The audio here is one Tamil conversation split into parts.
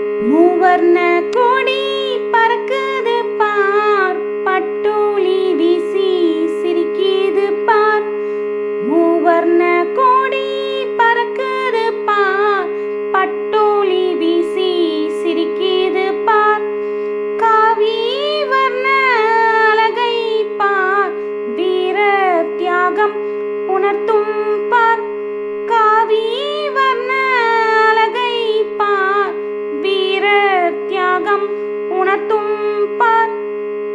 மூவர்ண கொடி பறக்குது பார். பட்டோலி வீசி சிரிக்கிது பார். மூவர்ண கொடி பறக்குது பார். பட்டோலி வீசி சிரிக்கிது பார். காவி வர்ண அழகை பார். வீர தியாகம் உணர்த்தும் தும்பார்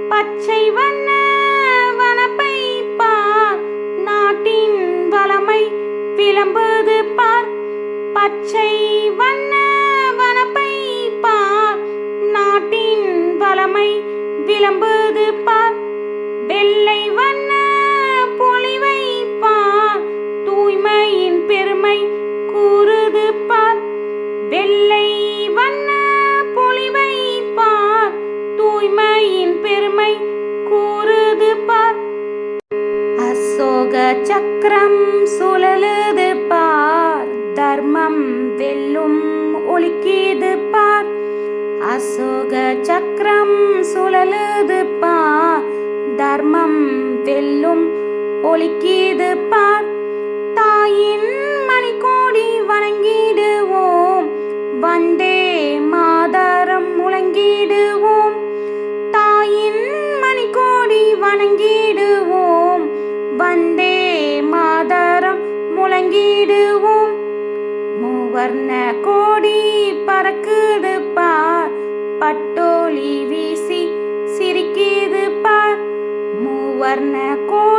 பச்சை வண்ண வனப்பை பார். நாட்டின் வளமை விளம்புது பார். பச்சை வண்ண வனப்பை பார். நாட்டின் வளமை விளம்புது தூய்மையின் பெருமை கூறுது பார். அசோக சக்கரம் சுழலுது பார். தர்மம் வெல்லும் ஒலிக்கிது பார். அசோக சக்கரம் சுழலுது பார். தர்மம் வெல்லும் ஒலிக்கிது பார். தாயின் வணங்கிடுவோம். வந்தே மாதரம் முழங்கிடுவோம். மூவர்ண கோடி பறக்குது பார். பட்டோலி வீசி சிரிக்குது பார். மூவர்ண கோடி